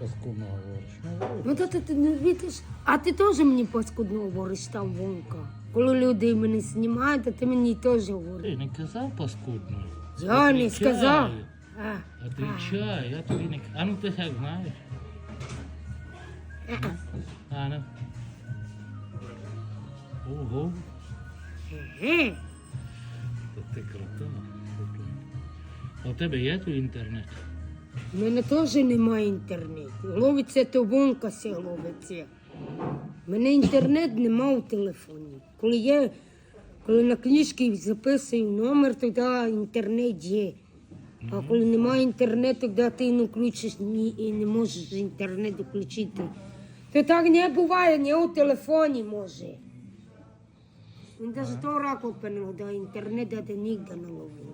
паскудно говориш. Ну. Ну то ти, ти не видиш, а ти теж мені паскудно говориш там вонка. Коли люди мене знімають, то ти мені теж говориш. Ти не казав паскудно. Я не Отвічай. сказав. А, Отвічай, я тобі не к- А ну ти як знаєш? А ну. Ого, Е, то ти крута. А у тебе є тут інтернет? У мене теж немає інтернету. Ловиться то вонка все ловиться. У мене інтернет нема у телефоні. Коли я коли на книжці записую номер, тоді інтернет є. А коли немає інтернету, тоді ти не включиш ні, і не можеш інтернет включити. То так не буває, не у телефоні може. Він навіть того раку да інтернет де ніде не ловив.